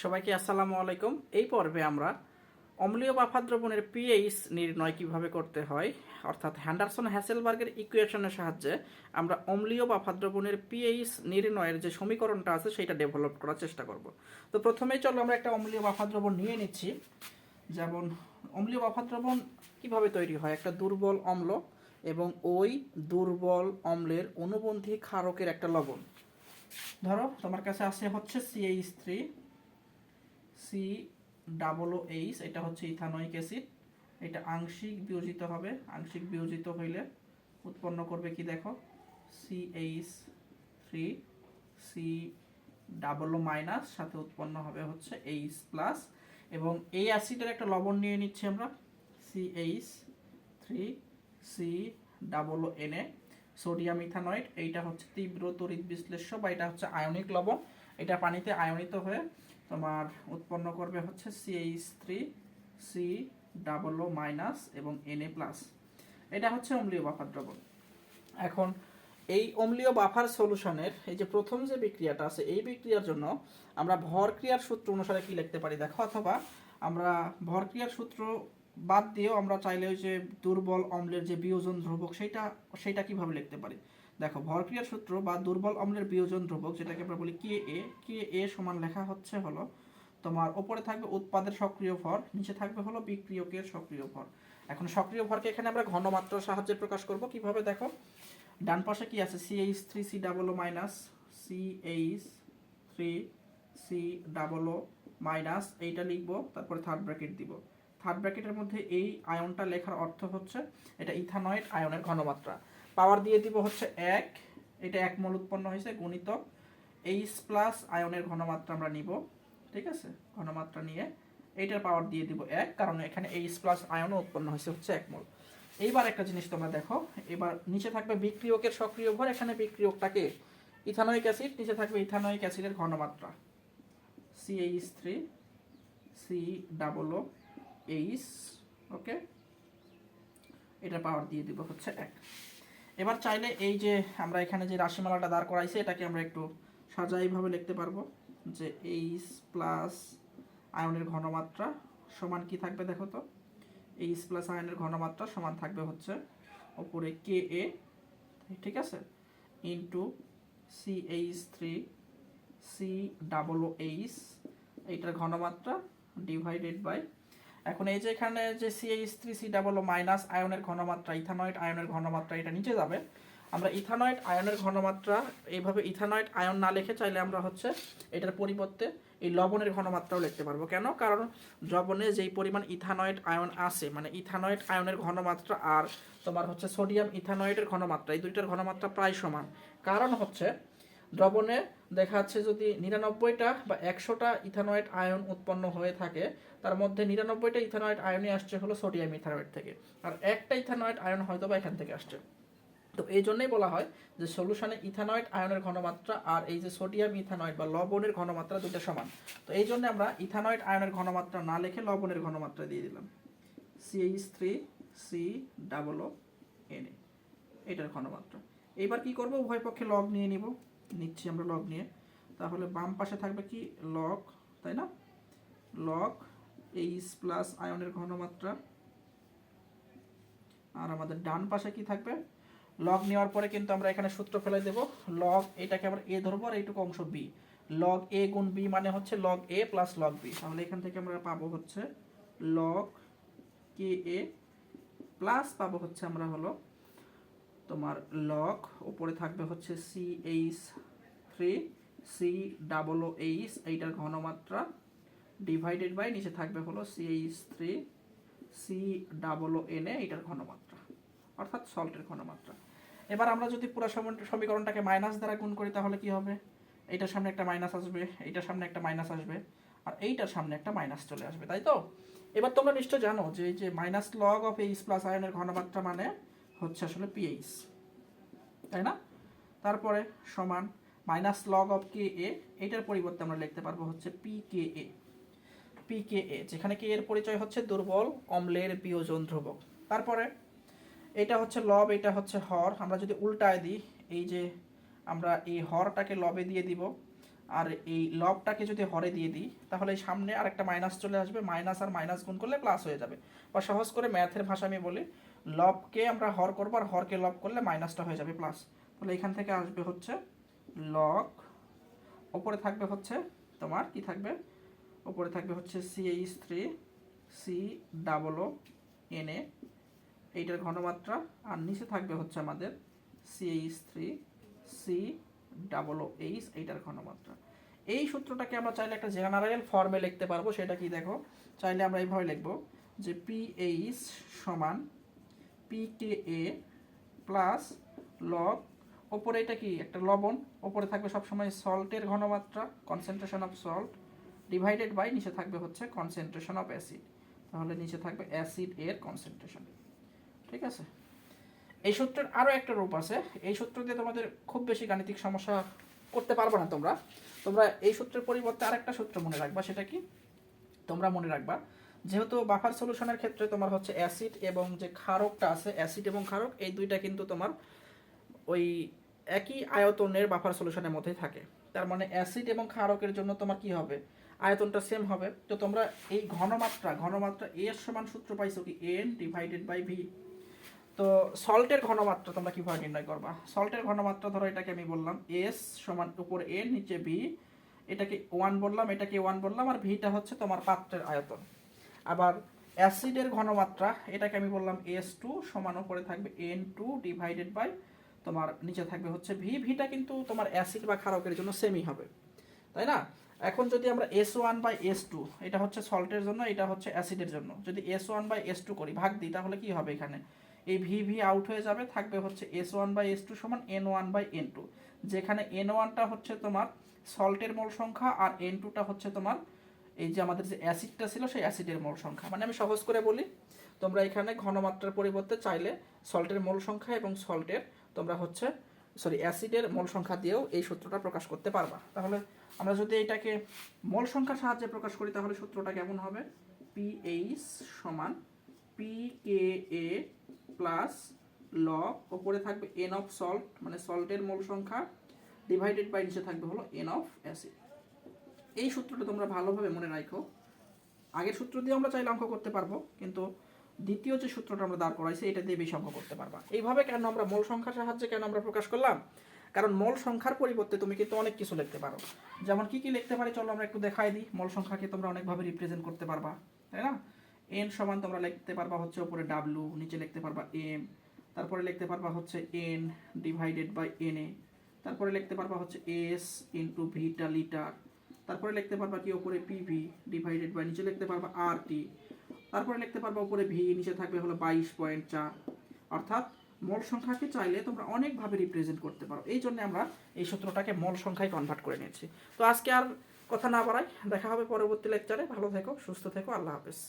সবাইকে আসসালামু আলাইকুম। এই পর্বে আমরা অম্লীয় বাফা দ্রবণের পিএইচ নির্ণয় কীভাবে করতে হয়, অর্থাৎ হ্যান্ডারসন হ্যাসেলবার্গের ইকুয়েশনের সাহায্যে আমরা অম্লীয় বাফা দ্রবণের পিএইচ নির্ণয়ের যে সমীকরণটা আছে সেটা ডেভেলপ করার চেষ্টা করব। তো প্রথমেই চলো আমরা একটা অম্লীয় বাফা দ্রবণ নিয়ে নিচ্ছি। যেমন অম্লীয় বাফা দ্রবণ কীভাবে তৈরি হয়? একটা দুর্বল অম্ল এবং ওই দুর্বল অম্লের অনুবন্ধী ক্ষারকের একটা লবণ। ধরো, তোমার কাছে আছে হচ্ছে CH three C double H, এটা হচ্ছে ইথানোয়িক অ্যাসিড। এটা আংশিক বিয়োজিত হবে, আংশিক বিয়োজিত হইলে উৎপন্ন করবে কি দেখো? CH three C double minus সাথে উৎপন্ন হবে হচ্ছে এইচ প্লাস এবং এই অ্যাসিডের একটা লবণ নিয়ে নিচ্ছি আমরা CH three C double O NA sodium ethanoate, এইটা হচ্ছে তীব্র তড়িৎ বিশ্লেষ্য বা এটা হচ্ছে আয়নিক লবণ। এটা পানিতে আয়নিত হয়ে তোমার উৎপন্ন করবে হচ্ছে CH three C double O minus এবং এনএ প্লাস এটা হচ্ছে অম্লীয় বাফার দ্রবণ। এখন এই অম্লীয় বাফার সলিউশনের এই যে প্রথম যে বিক্রিয়াটা আছে, এই বিক্রিয়ার জন্য আমরা ভর ক্রিয়ার সূত্র অনুসারে কি লিখতে পারি দেখো? অথবা আমরা ভর ক্রিয়ার সূত্র বাদ দিয়েও আমরা চাইলে ওই যে দুর্বল অম্লের যে বিয়োজন ধ্রুবক সেটা সেটা কীভাবে লিখতে পারি? দেখো ভরক্রিয়ার সূত্র বা দুর্বল অম্লের বিয়োজন ধ্রুবক, যেটাকে আমরা বলি কে এ কে এ সমান লেখা হচ্ছে হলো তোমার ওপরে থাকবে উৎপাদের সক্রিয় ভর, নিচে থাকবে হলো বিক্রিয়কের সক্রিয় ভর। এখন সক্রিয় ভরকে এখানে আমরা ঘনমাত্রার সাহায্যে প্রকাশ করব কীভাবে দেখো? ডান পাশে কি আছে? C H three C double O minus C H three C double O minus এইটা লিখব, তারপরে থার্ড ব্র্যাকেট দিব। থার্ড ব্র্যাকেটের মধ্যে এই আয়নটা লেখার অর্থ হচ্ছে এটা ইথানয়েড আয়নের ঘনমাত্রা। পাওয়ার দিয়ে দিব হচ্ছে এক। এটা এক মোল উৎপন্ন হয়েছে গুণিতক এইচ প্লাস আয়নের ঘনমাত্রা আমরা নিব, ঠিক আছে? ঘনমাত্রা নিয়ে এইটার পাওয়ার দিয়ে দিব এক, কারণ এখানে এইচ প্লাস আয়নও উৎপন্ন হয়েছে হচ্ছে এক মোল। এইবার একটা জিনিস তোমরা দেখো, এবার নিচে থাকবে বিক্রিয়কের সক্রিয় ভর, এখানে বিক্রিয়কটাকে ইথানোয়িক অ্যাসিড, নিচে থাকবে ইথানোয়িক অ্যাসিডের ঘনমাত্রা। CH three C double O H okay এটা পাওয়ার দিয়ে দিব হচ্ছে এক। এবার চাইলে এই যে আমরা এখানে যে রাশিমালাটা দাঁড় করাইছি, এটাকে আমরা একটু সাজাইভাবে লিখতে পারব যে এইচ প্লাস আয়নের ঘনমাত্রা সমান কি থাকবে দেখো তো? এইচ প্লাস আয়নের ঘনমাত্রা সমান থাকবে হচ্ছে ওপরে কে এ ঠিক আছে? Into C H three C double O H এইটার ঘনমাত্রা ডিভাইডেড বাই এখন এই যে এখানে যে CH three C double O minus আয়নের ঘনমাত্রা, ইথানয়েড আয়নের ঘনমাত্রা, এটা নিচে যাবে। আমরা ইথানয়েড আয়নের ঘনমাত্রা, এইভাবে ইথানয়েড আয়ন না লিখে চাইলে আমরা হচ্ছে এটার পরিবর্তে এই লবণের ঘনমাত্রাও লিখতে পারব। কেন? কারণ লবণে যেই পরিমাণ ইথানয়েড আয়ন আছে মানে ইথানয়েড আয়নের ঘনমাত্রা আর তোমার হচ্ছে সোডিয়াম ইথানয়েডের ঘনমাত্রা, এই দুইটার ঘনমাত্রা প্রায় সমান। কারণ হচ্ছে দ্রবণে দেখা যাচ্ছে যদি নিরানব্বইটা বা একশোটা ইথানয়েড আয়ন উৎপন্ন হয়ে থাকে, তার মধ্যে নিরানব্বইটা ইথানয়েড আয়নই আসছে হলো সোডিয়াম ইথানয়েড থেকে। আর একটা ইথানয়েড আয়ন হয়তো বা এখান থেকে আসছে। তো এই জন্যই বলা হয় যে সলিউশনে ইথানয়েড আয়নের ঘনমাত্রা আর এই যে সোডিয়াম ইথানয়েড বা লবণের ঘনমাত্রা দুটো সমান। তো এই জন্য আমরা ইথানয়েড আয়নের ঘনমাত্রা না লিখে লবণের ঘনমাত্রা দিয়ে দিলাম। C H three C double O N এটার ঘনমাত্রা। এবার কি করব? উভয় পক্ষে লগ নিয়ে নিব। নিচ্ছি আমরা লগ নিয়ে। তাহলে বাম পাশে থাকবে কি? লগ তাই না? লগ এইচ প্লাস আয়নের ঘনমাত্রা। আর আমাদের ডান পাশে কি থাকবে? লগ নেওয়ার পরে কিন্তু আমরা এখানে সূত্র ফেলে দেব। লগ এটাকে আমরা এ ধরবো আর এইটুকু অংশ বি লগ এ গুণ বি মানে হচ্ছে log A plus log B তাহলে এখান থেকে আমরা পাবো হচ্ছে লগ কে এ প্লাস পাবো হচ্ছে আমরা হলো তোমার লক উপরে থাকবে হচ্ছে C H three C double O H এইটার ঘনমাত্রা ডিভাইডেড বাই নিচে থাকবে হলো C H three C double O N A এইটার ঘনমাত্রা, অর্থাৎ সল্টের ঘনমাত্রা। এবার আমরা যদি পুরো সমী- সমীকরণটাকে মাইনাস দ্বারা গুণ করি তাহলে কি হবে? এইটার সামনে একটা মাইনাস আসবে, এইটার সামনে একটা মাইনাস আসবে, আর এইটার সামনে একটা মাইনাস চলে আসবে, তাই তো? এবার তোমরা নিশ্চয় জানো যে এই যে minus log of H plus আয়নের ঘনমাত্রা মানে হচ্ছে আসলে পিএইচ তাই না? তারপরে সমান minus log of K A এটার পরিবর্তে আমরা লিখতে পারব হচ্ছে P K A P K এ যেখানে কে এর পরিচয় হচ্ছে দুর্বল অম্লের বিয়োজন ধ্রুবক। তারপরে এটা হচ্ছে লব এটা হচ্ছে হর। আমরা যদি উল্টায় দিই, এই যে আমরা এই হরটাকে লবে দিয়ে দিব, আর এই লবটাকে যদি হরে দিয়ে দিই, তাহলে সামনে আরেকটা মাইনাস চলে আসবে মাইনাস আর মাইনাস গুণ করলে প্লাস হয়ে যাবে। বা সহজ করে ম্যাথের ভাষা আমি বলি লবকে আমরা হর করব আর হরকে লব করলে মাইনাসটা হয়ে যাবে প্লাস তাহলে এখান থেকে আসবে হচ্ছে লগ ওপরে থাকবে হচ্ছে তোমার কি থাকবে? ওপরে থাকবে হচ্ছে C H three C double O N A এইটার ঘনমাত্রা। আর নিচে থাকবে হচ্ছে আমাদের C H three C double O H এইটার ঘনমাত্রা। এই সূত্রটাকে আমরা চাইলে একটা জেনারেল ফর্মে লিখতে পারব, সেটা কি দেখো? চাইলে আমরা এইভাবে লিখব যে পিএইচ সমান পিকে প্লাস লগ ওপরে এটা কি? একটা লবণ, ওপরে থাকবে সবসময় সল্টের ঘনমাত্রা concentration of salt divided by নিচে থাকবে হচ্ছে কনসেন্ট্রেশন অফ অ্যাসিড তাহলে নিচে থাকবে অ্যাসিড এর কনসেন্ট্রেশন ঠিক আছে? এই সূত্রের আরও একটা রূপ আছে। এই সূত্র দিয়ে তোমাদের খুব বেশি গাণিতিক সমস্যা করতে পারবে না তোমরা। তোমরা এই সূত্রের পরিবর্তে আরেকটা সূত্র মনে রাখবা, সেটা কি? তোমরা মনে রাখবা যেহেতু বাফার সলিউশনের ক্ষেত্রে তোমার হচ্ছে অ্যাসিড এবং যে ক্ষারকটা আছে অ্যাসিড এবং ক্ষারক, এই দুইটা কিন্তু তোমার ওই একই আয়তনের বাফার সলিউশনের মধ্যেই থাকে। তার মানে অ্যাসিড এবং ক্ষারকের জন্য তোমার কি হবে? আয়তনটা সেম হবে। তো তোমরা এই ঘনমাত্রা ঘনমাত্রা এ এর সমান সূত্র পাইছো কি? এন ডিভাইডেড বাই ভি তো সল্টের ঘনমাত্রা তোমরা কীভাবে নির্ণয় করবা? সল্টের ঘনমাত্রা ধরো এটাকে আমি বললাম এস সমান উপরে এন নিচে বি এটাকে ওয়ান বললাম, এটাকে ওয়ান বললাম, আর ভিটা হচ্ছে তোমার পাত্রের আয়তন। আবার অ্যাসিডের ঘনমাত্রা, এটাকে আমি বললাম এস টু সমান উপরে থাকবে এন টু ডিভাইডেড বাই তোমার নিচে থাকবে হচ্ছে ভি ভিটা কিন্তু তোমার অ্যাসিড বা ক্ষারকের জন্য সেমই হবে, তাই না? এখন যদি আমরা S one by S two এটা হচ্ছে সল্টের জন্য, এটা হচ্ছে অ্যাসিডের জন্য, যদি S one by S two করি, ভাগ দিই, তাহলে কি হবে এখানে? এই ভি ভি আউট হয়ে যাবে, থাকবে হচ্ছে S one by S two সমান N one by N two যেখানে এন ওয়ানটা হচ্ছে তোমার সল্টের মোল সংখ্যা আর এন টুটা হচ্ছে তোমার এই যে আমাদের যে অ্যাসিডটা ছিল সেই অ্যাসিডের মোল সংখ্যা। মানে আমি সহজ করে বলি, তোমরা এখানে ঘনমাত্রার পরিবর্তে চাইলে সল্টের মোল সংখ্যা এবং সল্টের তোমরা হচ্ছে সরি অ্যাসিডের মোল সংখ্যা দিয়েও এই সূত্রটা প্রকাশ করতে পারবা। তাহলে আমরা যদি এটাকে মোল সংখ্যার সাহায্যে প্রকাশ করি, তাহলে সূত্রটা কেমন হবে? পিএইচ সমান পি কে এ প্লাস ল ওপরে থাকবে এন অফ সল্ট মানে সল্টের মোল সংখ্যা ডিভাইডেড বাই নিচে থাকবে হলো এন অফ অ্যাসিড এই সূত্রটা তোমরা ভালোভাবে মনে রাখো আগের সূত্র দিয়ে আমরা চাইলে অঙ্ক করতে পারব, কিন্তু দ্বিতীয় যে সূত্রটা আমরা দাঁড় করাইছি, এটা দিয়ে বেশি অঙ্ক করতে পারবা। এইভাবে কেন আমরা মোল সংখ্যার সাহায্যে কেন আমরা প্রকাশ করলাম? কারণ মোল সংখ্যার পরিবর্তে তুমি কিন্তু অনেক কিছু লিখতে পারো। যেমন কি কি লিখতে পারি, চলো আমরা একটু দেখাই দিই। মোল সংখ্যাকে তোমরা অনেকভাবে রিপ্রেজেন্ট করতে পারবা, তাই না? এন সমান তোমরা লিখতে পারবা হচ্ছে উপরে ডাব্লু নিচে লিখতে পারবা এম তারপরে লিখতে পারবা হচ্ছে N divided by N A তারপরে লিখতে পারবা হচ্ছে এস ইন্টু ভিটা লিটার তারপরে লিখতে পারবা কি উপরে পিভি ডিভাইডেড বাই নিচে লিখতে পারবা আর টি তারপরে লিখতে পারবা উপরে ভি নিচে থাকবে হলো বাইশ পয়েন্ট চার। অর্থাৎ মোল সংখ্যাকে চাইলে তোমরা অনেকভাবে রিপ্রেজেন্ট করতে পারো। এই জন্য আমরা এই সূত্রটাকে মোল সংখ্যায় কনভার্ট করে নিয়েছি। তো আজকে আর কথা না বাড়াই, দেখা হবে পরবর্তী লেকচারে ভালো থেকো, সুস্থ থেকো, আল্লাহ হাফেজ।